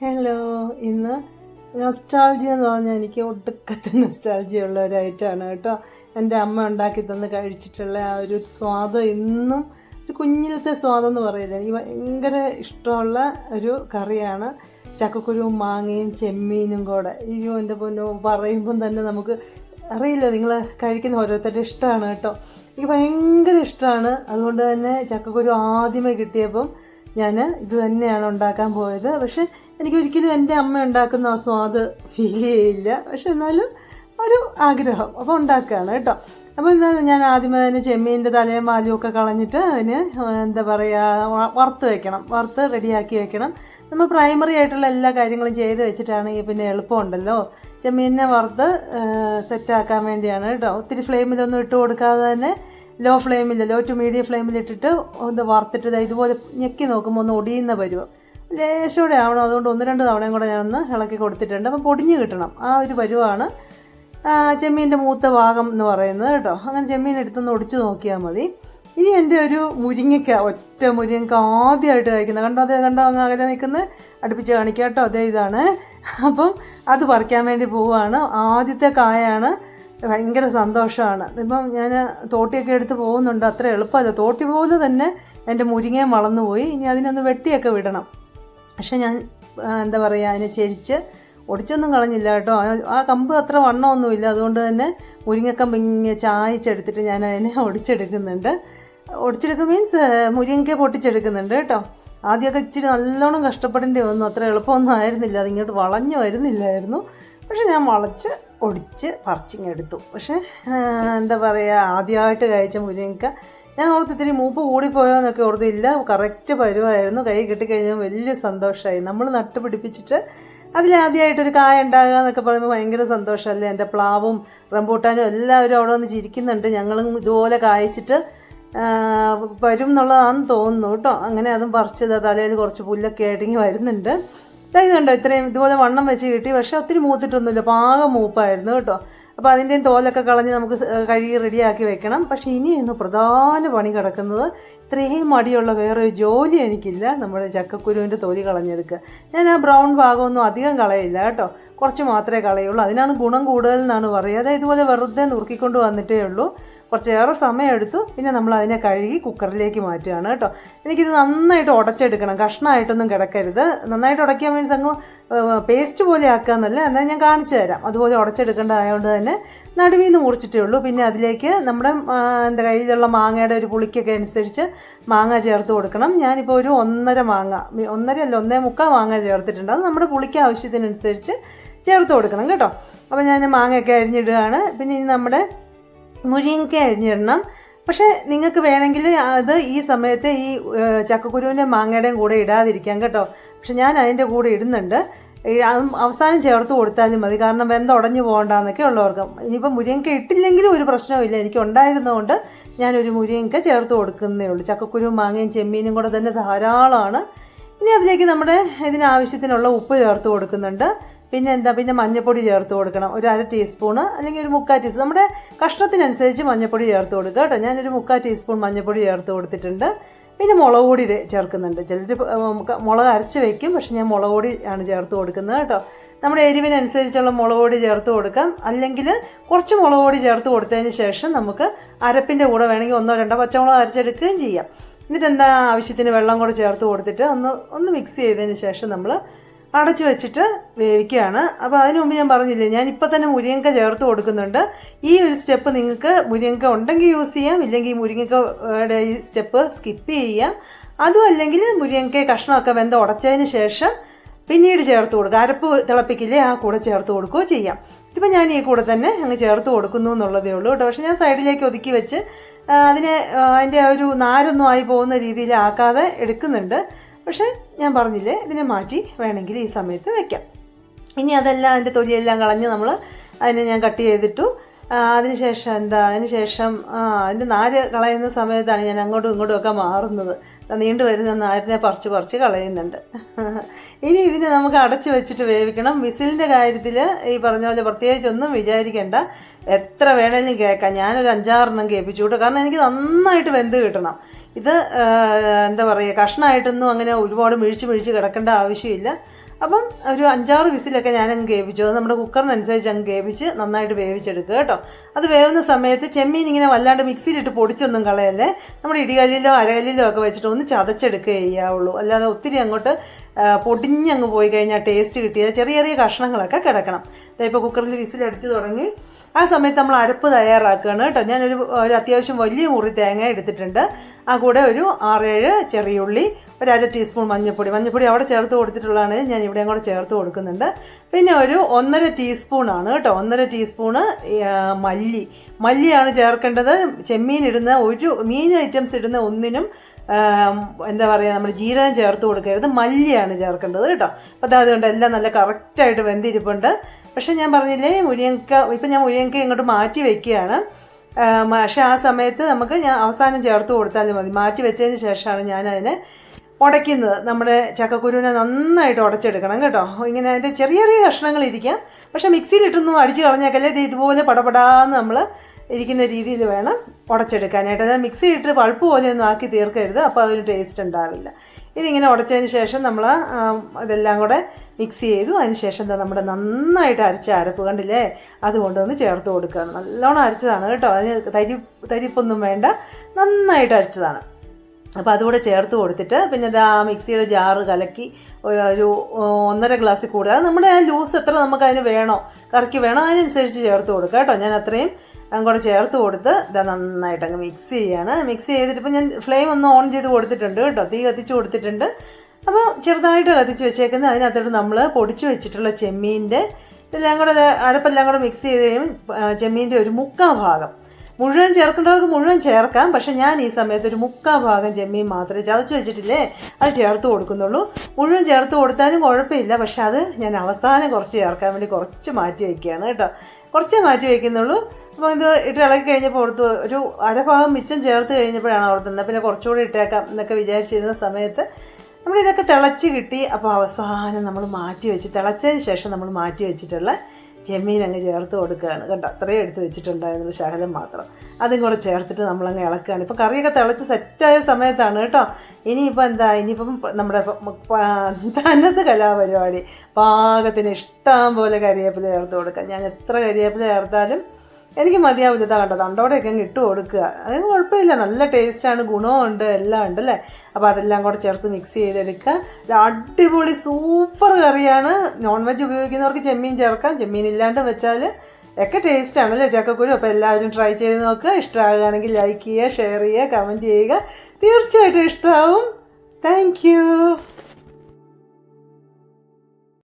Hello ഇന്ന് nostalgia എന്ന് പറഞ്ഞാൽ എനിക്ക് ഒടുക്കത്തെ നൊസ്റ്റാൾജിയ ഉള്ള ഒരു ഐറ്റമാണ് കേട്ടോ. എന്റെ അമ്മ ഉണ്ടാക്കി തന്ന് കഴിച്ചിട്ടുള്ള ആ ഒരു സ്വാദം ഇന്നും ഒരു കുഞ്ഞിലത്തെ സ്വാദം എന്ന് പറയില്ല. എനിക്ക് ഭയങ്കര ഇഷ്ടമുള്ള ഒരു കറിയാണ്. ചക്കക്കുരുവും മാങ്ങയും ചെമ്മീനും കൂടെ. അയ്യോ എന്റെ പൊന്നോ പറയുമ്പം തന്നെ നമുക്ക് അറിയില്ല. നിങ്ങൾ കഴിക്കുന്ന ഓരോരുത്തരുടെ ഇഷ്ടമാണ് കേട്ടോ. എനിക്ക് ഭയങ്കര ഇഷ്ടമാണ്. അതുകൊണ്ട് തന്നെ ചക്കക്കുരു ആദ്യമേ കിട്ടിയപ്പം ഞാൻ ഇത് തന്നെയാണ് ഉണ്ടാക്കാൻ പോയത്. പക്ഷെ എനിക്കൊരിക്കലും എന്റെ അമ്മ ഉണ്ടാക്കുന്ന ആ സ്വാദ് ഫീൽ ചെയ്യില്ല. പക്ഷെ എന്നാലും ഒരു ആഗ്രഹം. അപ്പോൾ ഉണ്ടാക്കുകയാണ് കേട്ടോ. അപ്പോൾ എന്താണ് ഞാൻ ആദ്യമേ തന്നെ ചെമ്മീന്റെ തലയും മാലിയൊക്കെ കളഞ്ഞിട്ട് അതിന് എന്താ പറയുക വറുത്ത് വെക്കണം. വറുത്ത് റെഡിയാക്കി വെക്കണം. നമ്മൾ പ്രൈമറി ആയിട്ടുള്ള എല്ലാ കാര്യങ്ങളും ചെയ്ത് വെച്ചിട്ടാണെങ്കിൽ പിന്നെ എളുപ്പമുണ്ടല്ലോ. ചെമ്മീനെ വറുത്ത് സെറ്റാക്കാൻ വേണ്ടിയാണ് കേട്ടോ. ഒത്തിരി ഫ്ലെയിമിലൊന്നും ഇട്ട് കൊടുക്കാതെ തന്നെ ലോ ഫ്ലെയിമിൽ ലോ ടു മീഡിയം ഫ്ലെയിമിലിട്ടിട്ട് ഒന്ന് വറുത്തിട്ട് ഇതുപോലെ ഞെക്കി നോക്കുമ്പോൾ ഒന്ന് ഒടിയുന്ന പരുവം. ലേശോടെ ആവണം. അതുകൊണ്ട് ഒന്ന് രണ്ട് തവണയും കൂടെ ഞാനൊന്ന് ഇളക്കി കൊടുത്തിട്ടുണ്ട്. അപ്പം പൊടിഞ്ഞ് കിട്ടണം. ആ ഒരു പരുവാണ്. ചെമ്മീന്റെ മൂത്ത ഭാഗം എന്ന് പറയുന്നത് കേട്ടോ. അങ്ങനെ ചെമ്മീൻ എടുത്തൊന്ന് ഒടിച്ചു നോക്കിയാൽ മതി. ഇനി എന്റെ ഒരു മുരിങ്ങയ്ക്ക ഒറ്റ മുരിങ്ങയ്ക്ക ആദ്യമായിട്ട് കഴിക്കുന്നത്. കണ്ടോ? അതേ കണ്ടോ? അങ്ങ് അകലെ നിൽക്കുന്നത് അടുപ്പിച്ച് കാണിക്കാം കേട്ടോ. അതേ ഇതാണ്. അപ്പം അത് പറിക്കാൻ വേണ്ടി പോവുകയാണ്. ആദ്യത്തെ കായാണ്. ഭയങ്കര സന്തോഷമാണ്. ഇപ്പം ഞാൻ തോട്ടിയൊക്കെ എടുത്ത് പോകുന്നുണ്ട്. അത്ര എളുപ്പമല്ല. തോട്ടി പോലെ തന്നെ എന്റെ മുരിങ്ങയും വളർന്നു പോയി. ഇനി അതിനൊന്ന് വെട്ടിയൊക്കെ വിടണം. പക്ഷെ ഞാൻ എന്താ പറയുക അതിനെ ചെരിച്ച് ഒടിച്ചൊന്നും കളഞ്ഞില്ല കേട്ടോ. ആ- കമ്പ് അത്ര വണ്ണമൊന്നുമില്ല. അതുകൊണ്ട് തന്നെ മുരിങ്ങക്കമ്പ് ഇങ്ങനെ ചായച്ചെടുത്തിട്ട് ഞാൻ അതിനെ ഒടിച്ചെടുക്കുന്നുണ്ട്. ഒടിച്ചെടുക്കും മീൻസ് മുരിങ്ങയ്ക്ക പൊട്ടിച്ചെടുക്കുന്നുണ്ട് കേട്ടോ. ആദ്യമൊക്കെ ഇച്ചിരി നല്ലോണം കഷ്ടപ്പെടേണ്ടി വന്നു. അത്ര എളുപ്പമൊന്നും ആയിരുന്നില്ല. അതിങ്ങോട്ട് വളഞ്ഞു വരുന്നില്ലായിരുന്നു. പക്ഷെ ഞാൻ വളച്ച് ഒടിച്ച് പറിച്ചിങ്ങെടുത്തു പക്ഷേ എന്താ പറയുക ആദ്യമായിട്ട് കഴിച്ച മുരിങ്ങക്ക ഞാൻ ഓർത്ത് ഇത്തിരി മൂപ്പ് കൂടിപ്പോയോ എന്നൊക്കെ ഓർത്ത് ഓർത്തില്ല കറക്റ്റ് പരുവായിരുന്നു. കൈ കിട്ടിക്കഴിഞ്ഞാൽ വലിയ സന്തോഷമായി നമ്മൾ നട്ടുപിടിപ്പിച്ചിട്ട് അതിലാദ്യമായിട്ടൊരു കായ ഉണ്ടാകുക എന്നൊക്കെ പറയുമ്പോൾ ഭയങ്കര സന്തോഷമല്ലേ എന്റെ പ്ലാവും റംബൂട്ടാനും എല്ലാവരും അവിടെ വന്ന് ചിരിക്കുന്നുണ്ട്. ഞങ്ങളും ഇതുപോലെ കായ്ച്ചിട്ട് വരും എന്നുള്ളതാണെന്ന് തോന്നുന്നു കേട്ടോ. അങ്ങനെ അതും പറിച്ചത് തലയിൽ കുറച്ച് പുല്ലൊക്കെ ആയിട്ട് വരുന്നുണ്ട്. ദാ ഇത് കണ്ടോ ഇത്രയും ഇതുപോലെ വണ്ണം വെച്ച് കിട്ടി. പക്ഷേ ഒത്തിരി മൂത്തിട്ടൊന്നുമില്ല. പാകം മൂപ്പായിരുന്നു കേട്ടോ. അപ്പോൾ അതിന്റെയും തോലൊക്കെ കളഞ്ഞ് നമുക്ക് കഴുകി റെഡിയാക്കി വെക്കണം. പക്ഷേ ഇനിയാണ് പ്രധാന പണി കിടക്കുന്നത് ഇത്രയും മടിയുള്ള വേറെ ഒരു ജോലി എനിക്കില്ല. നമ്മുടെ ചക്കക്കുരുവിന്റെ തൊലി കളഞ്ഞെടുക്കുക. ഞാൻ ആ ബ്രൗൺ ഭാഗമൊന്നും അധികം കളയില്ല കേട്ടോ. കുറച്ച് മാത്രമേ കളയുള്ളൂ. അതിനാണ് ഗുണം കൂടുതൽ എന്നാണ് പറയുക. അതായത് ഇതുപോലെ വെറുതെ നുറുക്കിക്കൊണ്ട് വന്നിട്ടേ ഉള്ളൂ. കുറച്ചേറെ സമയമെടുത്തു. പിന്നെ നമ്മൾ അതിനെ കഴുകി കുക്കറിലേക്ക് മാറ്റുകയാണ് കേട്ടോ. എനിക്കിത് നന്നായിട്ട് ഉടച്ചെടുക്കണം. കഷ്ണമായിട്ടൊന്നും കിടക്കരുത്. നന്നായിട്ട് ഉടയ്ക്കാൻ വേണ്ടി അങ്ങ് പേസ്റ്റ് പോലെ ആക്കാമെന്നല്ല എന്നാൽ ഞാൻ കാണിച്ചു തരാം. അതുപോലെ ഉടച്ചെടുക്കേണ്ടതായതുകൊണ്ട് തന്നെ നടുവിൽ നിന്ന് മുറിച്ചിട്ടേ ഉള്ളൂ. പിന്നെ അതിലേക്ക് നമ്മുടെ എന്റെ കയ്യിലുള്ള മാങ്ങയുടെ ഒരു പുളിക്കൊക്കെ അനുസരിച്ച് മാങ്ങ ചേർത്ത് കൊടുക്കണം. ഞാനിപ്പോൾ ഒരു ഒന്നര മാങ്ങ ഒന്നര അല്ല ഒന്നേ മുക്കാൽ മാങ്ങ ചേർത്തിട്ടുണ്ട്. അത് നമ്മുടെ പുളിക്ക് ആവശ്യത്തിനനുസരിച്ച് ചേർത്ത് കൊടുക്കണം കേട്ടോ. അപ്പോൾ ഞാൻ മാങ്ങയൊക്കെ അരിഞ്ഞിടുകയാണ്. പിന്നെ ഇനി നമ്മുടെ മുരിങ്ങയ്ക്ക അരിഞ്ഞിടണം പക്ഷേ നിങ്ങൾക്ക് വേണമെങ്കിൽ അത് ഈ സമയത്ത് ഈ ചക്കക്കുരുവിന്റെ മാങ്ങയുടെയും കൂടെ ഇടാതിരിക്കാം കേട്ടോ. പക്ഷെ ഞാൻ അതിന്റെ കൂടെ ഇടുന്നുണ്ട്. അവസാനം ചേർത്ത് കൊടുത്താലും മതി. കാരണം വെന്ത ഉടഞ്ഞു പോകണ്ടെന്നൊക്കെ ഉള്ളവർക്ക്. ഇനിയിപ്പോൾ മുരിങ്ങ ഇട്ടില്ലെങ്കിലും ഒരു പ്രശ്നമില്ല എനിക്ക് ഉണ്ടായിരുന്നതുകൊണ്ട് ഞാനൊരു മുരിങ്ങ ചേർത്ത് കൊടുക്കുന്നേ ഉള്ളൂ. ചക്കക്കുരുവും മാങ്ങയും ചെമ്മീനും കൂടെ തന്നെ ധാരാളമാണ്. ഇനി അതിലേക്ക് നമ്മുടെ ഇതിനാവശ്യത്തിനുള്ള ഉപ്പ് ചേർത്ത് കൊടുക്കുന്നുണ്ട്. പിന്നെ എന്താ പിന്നെ മഞ്ഞൾപ്പൊടി ചേർത്ത് കൊടുക്കണം. ഒരു അര ടീസ്പൂൺ അല്ലെങ്കിൽ ഒരു മുക്കാൽ ടീസ്പൂൺ നമ്മുടെ കഷ്ണത്തിനനുസരിച്ച് മഞ്ഞൾപ്പൊടി ചേർത്ത് കൊടുക്കുക കേട്ടോ. ഞാനൊരു മുക്കാൽ ടീസ്പൂൺ മഞ്ഞൾപ്പൊടി ചേർത്ത് കൊടുത്തിട്ടുണ്ട്. പിന്നെ മുളക് പൊടി ചേർക്കുന്നുണ്ട്. ചിലർ മുളക് അരച്ച് വെക്കും. പക്ഷെ ഞാൻ മുളക് പൊടി ആണ് ചേർത്ത് കൊടുക്കുന്നത് കേട്ടോ. നമ്മുടെ എരിവിനനുസരിച്ചുള്ള മുളക് പൊടി ചേർത്ത് കൊടുക്കാം. അല്ലെങ്കിൽ കുറച്ച് മുളക് പൊടി ചേർത്ത് കൊടുത്തതിന് ശേഷം നമുക്ക് അരപ്പിന്റെ കൂടെ വേണമെങ്കിൽ ഒന്നോ രണ്ടോ പച്ചമുളക് അരച്ചെടുക്കുകയും ചെയ്യാം. എന്നിട്ട് എന്താ ആവശ്യത്തിന് വെള്ളം കൂടെ ചേർത്ത് കൊടുത്തിട്ട് ഒന്ന് ഒന്ന് മിക്സ് ചെയ്തതിന് ശേഷം നമ്മൾ അടച്ചു വെച്ചിട്ട് വേവിക്കുകയാണ്. അപ്പോൾ അതിനു മുമ്പ് ഞാൻ പറഞ്ഞില്ലേ ഞാൻ ഇപ്പോൾ തന്നെ മുരിങ്ങക്ക ചേർത്ത് കൊടുക്കുന്നുണ്ട്. ഈ ഒരു സ്റ്റെപ്പ് നിങ്ങൾക്ക് മുരിങ്ങക്ക ഉണ്ടെങ്കിൽ യൂസ് ചെയ്യാം ഇല്ലെങ്കിൽ മുരിങ്ങക്കയുടെ ഈ സ്റ്റെപ്പ് സ്കിപ്പ് ചെയ്യാം. അതും അല്ലെങ്കിൽ മുരിങ്ങക്ക കഷ്ണമൊക്കെ വെന്ത ഉടച്ചതിന് ശേഷം പിന്നീട് ചേർത്ത് കൊടുക്കുക. അരപ്പ് തിളപ്പിക്കില്ലേ ആ കൂടെ ചേർത്ത് കൊടുക്കുകയോ ചെയ്യാം. ഇപ്പം ഞാൻ ഈ കൂടെ തന്നെ അങ്ങ് ചേർത്ത് കൊടുക്കുന്നു എന്നുള്ളതേ ഉള്ളൂ കേട്ടോ. പക്ഷേ ഞാൻ സൈഡിലേക്ക് ഒതുക്കി വെച്ച് അതിനെ അതിന്റെ ഒരു നാരൊന്നും ആയി പോകുന്ന രീതിയിൽ ആക്കാതെ എടുക്കുന്നുണ്ട്. പക്ഷേ ഞാൻ പറഞ്ഞില്ലേ ഇതിനെ മാറ്റി വേണമെങ്കിൽ ഈ സമയത്ത് വെക്കാം. ഇനി അതെല്ലാം അതിന്റെ തൊലിയെല്ലാം കളഞ്ഞ് നമ്മൾ അതിനെ ഞാൻ കട്ട് ചെയ്തിട്ടു. അതിനുശേഷം എന്താ അതിനുശേഷം അതിന്റെ നാര് കളയുന്ന സമയത്താണ് ഞാൻ അങ്ങോട്ടും ഇങ്ങോട്ടും ഒക്കെ മാറുന്നത്. നീണ്ടു വരുന്ന നാരിനെ പറിച്ച് പറിച്ച് കളയുന്നുണ്ട്. ഇനി ഇതിനെ നമുക്ക് അടച്ചു വെച്ചിട്ട് വേവിക്കണം. വിസിലിന്റെ കാര്യത്തിൽ ഈ പറഞ്ഞ പോലെ പ്രത്യേകിച്ചൊന്നും വിചാരിക്കേണ്ട. എത്ര വേണേലും കേൾക്കാം. ഞാനൊരു അഞ്ചാറെണ്ണം കേൾപ്പിച്ചു കാരണം എനിക്ക് നന്നായിട്ട് വെന്ത് കിട്ടണം. ഇത് എന്താ പറയുക കഷ്ണമായിട്ടൊന്നും അങ്ങനെ ഒരുപാട് മിഴിച്ച് മിഴിച്ച് കിടക്കേണ്ട ആവശ്യമില്ല. അപ്പം ഒരു അഞ്ചാറ് വിസിലൊക്കെ ഞാൻ അങ്ങ് വേവിച്ചു. അത് നമ്മുടെ കുക്കറിനനുസരിച്ച് അങ്ങ് വേവിച്ച് നന്നായിട്ട് വേവിച്ചെടുക്കുക കേട്ടോ. അത് വേവുന്ന സമയത്ത് ചെമ്മീൻ ഇങ്ങനെ വല്ലാണ്ട് മിക്സിയിലിട്ട് പൊടിച്ചൊന്നും കളയല്ലേ. നമ്മുടെ ഇടികല്ലിലോ അരകല്ലിലോ ഒക്കെ വെച്ചിട്ട് ഒന്ന് ചതച്ചെടുക്കുക ചെയ്യാവുള്ളൂ. അല്ലാതെ ഒത്തിരി അങ്ങോട്ട് പൊടിഞ്ഞങ്ങ് പോയി കഴിഞ്ഞാൽ ടേസ്റ്റ് കിട്ടിയാൽ ചെറിയ ചെറിയ കഷ്ണങ്ങളൊക്കെ കിടക്കണം. ഇപ്പോൾ കുക്കറിൽ വിസിലടിച്ച് തുടങ്ങി. ആ സമയത്ത് നമ്മൾ അരപ്പ് തയ്യാറാക്കുകയാണ് കേട്ടോ. ഞാനൊരു ഒരു അത്യാവശ്യം വലിയ മുറി തേങ്ങ എടുത്തിട്ടുണ്ട്. ആ കൂടെ ഒരു ആറേഴ് ചെറിയുള്ളി ഒരു അര ടീസ്പൂൺ മഞ്ഞൾപ്പൊടി മഞ്ഞൾപ്പൊടി അവിടെ ചേർത്ത് കൊടുത്തിട്ടുള്ളതാണ് ഞാൻ ഇവിടെയും കൂടെ ചേർത്ത് കൊടുക്കുന്നുണ്ട്. പിന്നെ ഒരു ഒന്നര ടീസ്പൂണാണ് കേട്ടോ. ഒന്നര ടീസ്പൂണ് മല്ലി. മല്ലിയാണ് ചേർക്കേണ്ടത്. ചെമ്മീൻ ഇടുന്ന ഒരു മീൻ ഐറ്റംസ് ഇടുന്ന ഒന്നിനും എന്താ പറയുക നമ്മൾ ജീരകം ചേർത്ത് കൊടുക്കരുത്. മല്ലിയാണ് ചേർക്കേണ്ടത് കേട്ടോ. അപ്പോൾ അതായത് കൊണ്ട് എല്ലാം നല്ല കറക്റ്റായിട്ട് വെന്തിരിപ്പുണ്ട്. പക്ഷെ ഞാൻ പറഞ്ഞില്ലേ മുരിയങ്ക ഇപ്പം ഞാൻ മുരിയങ്ക ഇങ്ങോട്ട് മാറ്റി വെക്കുകയാണ്. പക്ഷേ ആ സമയത്ത് നമുക്ക് ഞാൻ അവസാനം ചേർത്ത് കൊടുത്താലും മതി. മാറ്റി വെച്ചതിന് ശേഷമാണ് ഞാനതിനെ ഉടയ്ക്കുന്നത്. നമ്മുടെ ചക്കക്കുരുവിനെ നന്നായിട്ട് ഉടച്ചെടുക്കണം കേട്ടോ. ഇങ്ങനെ അതിന്റെ ചെറിയ ചെറിയ കഷ്ണങ്ങൾ ഇരിക്കാം. പക്ഷേ മിക്സിയിലിട്ടൊന്നും അടിച്ച് കളഞ്ഞേക്കല്ലേ? ഇത് ഇതുപോലെ പടപടാന്ന് നമ്മൾ ഇരിക്കുന്ന രീതിയിൽ വേണം ഉടച്ചെടുക്കാനായിട്ട്. അതായത് മിക്സി ഇട്ട് പൾപ്പ് പോലെയൊന്നും ആക്കി തീർക്കരുത് അപ്പോൾ അതിന് ടേസ്റ്റ് ഉണ്ടാവില്ല. ഇതിങ്ങനെ ഉടച്ചതിന് ശേഷം നമ്മൾ ഇതെല്ലാം കൂടെ മിക്സ് ചെയ്തു. അതിന് ശേഷം എന്താ നമ്മുടെ നന്നായിട്ട് അരച്ച അരപ്പ് കണ്ടില്ലേ? അത് കൊണ്ടുവന്ന് ചേർത്ത് കൊടുക്കുകയാണ് നല്ലോണം അരച്ചതാണ് കേട്ടോ. അതിന് തരി തരിപ്പൊന്നും വേണ്ട. നന്നായിട്ട് അരച്ചതാണ്. അപ്പോൾ അതുകൂടെ ചേർത്ത് കൊടുത്തിട്ട് പിന്നെ ഇത് ആ മിക്സിയുടെ ജാറ് കലക്കി ഒരു ഒന്നര ഗ്ലാസ് കൂടുതൽ. അത് നമ്മുടെ ലൂസ് എത്ര നമുക്ക് അതിന് വേണോ കറക്കി വേണോ അതിനനുസരിച്ച് ചേർത്ത് കൊടുക്കുക കേട്ടോ. ഞാൻ അത്രയും അങ്ങോട്ട് ചേർത്ത് കൊടുത്ത് ഇതാ നന്നായിട്ട് അങ്ങ് മിക്സ് ചെയ്യാണ്. മിക്സ് ചെയ്തിട്ട് ഇപ്പം ഞാൻ ഫ്ലെയിം ഒന്ന് ഓൺ ചെയ്ത് കൊടുത്തിട്ടുണ്ട് കേട്ടോ. തീ കത്തിച്ച് കൊടുത്തിട്ടുണ്ട്. അപ്പോൾ ചെറുതായിട്ട് കത്തിച്ച് വെച്ചേക്കുന്നത് അതിനകത്തോട്ട് നമ്മൾ പൊടിച്ച് വെച്ചിട്ടുള്ള ചെമ്മീന്റെ ഇതെല്ലാം കൂടെ അരപ്പെല്ലാം കൂടെ മിക്സ് ചെയ്ത് കഴിയുമ്പോൾ ചെമ്മീന്റെ ഒരു മുക്കാൽ ഭാഗം. മുഴുവൻ ചേർക്കേണ്ടവർക്ക് മുഴുവൻ ചേർക്കാം. പക്ഷെ ഞാൻ ഈ സമയത്ത് ഒരു മുക്കാൽ ഭാഗം ചെമ്മീൻ മാത്രമേ ചതച്ച് വെച്ചിട്ടില്ലേ അത് ചേർത്ത് കൊടുക്കുന്നുള്ളൂ. മുഴുവൻ ചേർത്ത് കൊടുത്താലും കുഴപ്പമില്ല. പക്ഷെ അത് ഞാൻ അവസാനം കുറച്ച് ചേർക്കാൻ വേണ്ടി കുറച്ച് മാറ്റി വയ്ക്കുകയാണ് കേട്ടോ. കുറച്ചേ മാറ്റി വയ്ക്കുന്നുള്ളൂ. അപ്പോൾ ഇത് ഇട്ട് ഇളക്കി കഴിഞ്ഞപ്പോൾ ഓർത്ത് ഒരു അരഭാഗം മിച്ചം ചേർത്ത് കഴിഞ്ഞപ്പോഴാണ് ഓർത്തുന്നത് പിന്നെ കുറച്ചുകൂടി ഇട്ടേക്കാം എന്നൊക്കെ വിചാരിച്ചിരുന്ന സമയത്ത് നമ്മൾ ഇതൊക്കെ തിളച്ച് കിട്ടി. അപ്പോൾ അവസാനം നമ്മൾ മാറ്റി വെച്ച് തിളച്ചതിന് ശേഷം നമ്മൾ മാറ്റി വെച്ചിട്ടുള്ള ചെമ്മീൻ അങ്ങ് ചേർത്ത് കൊടുക്കുകയാണ്. കണ്ടോ? അത്രയും എടുത്ത് വെച്ചിട്ടുണ്ടായിരുന്നു ശകലം മാത്രം. അതും കൂടെ ചേർത്തിട്ട് നമ്മളങ്ങ് ഇളക്കുകയാണ്. ഇപ്പോൾ കറിയൊക്കെ തിളച്ച് സെറ്റായ സമയത്താണ് കേട്ടോ. ഇനിയിപ്പോൾ എന്താ? ഇനിയിപ്പം നമ്മുടെ തനത് കലാപരിപാടി. പാകത്തിന് ഇഷ്ടം പോലെ കരിയേപ്പില ചേർത്ത് കൊടുക്കാം. ഞാൻ എത്ര കരിയേപ്പില ചേർത്താലും എനിക്ക് മതിയാവില്ല. ഇതാ കണ്ടോ തണ്ടോടെയൊക്കെ ഇട്ട് കൊടുക്കുക. അതിന് കുഴപ്പമില്ല. നല്ല ടേസ്റ്റാണ് ഗുണമുണ്ട് എല്ലാം ഉണ്ട് അല്ലേ? അപ്പോൾ അതെല്ലാം കൂടെ ചേർത്ത് മിക്സ് ചെയ്തെടുക്കുക. ഇത് അടിപൊളി സൂപ്പർ കറിയാണ്. നോൺ വെജ് ഉപയോഗിക്കുന്നവർക്ക് ചെമ്മീൻ ചേർക്കാം. ചെമ്മീൻ ഇല്ലാണ്ട് വെച്ചാൽ ഒക്കെ ടേസ്റ്റാണ് അല്ലേ? ചക്കക്കുരു. അപ്പോൾ എല്ലാവരും ട്രൈ ചെയ്ത് നോക്കുക. ഇഷ്ടമാകുകയാണെങ്കിൽ ലൈക്ക് ചെയ്യുക ഷെയർ ചെയ്യുക കമന്റ് ചെയ്യുക. തീർച്ചയായിട്ടും ഇഷ്ടമാവും. താങ്ക്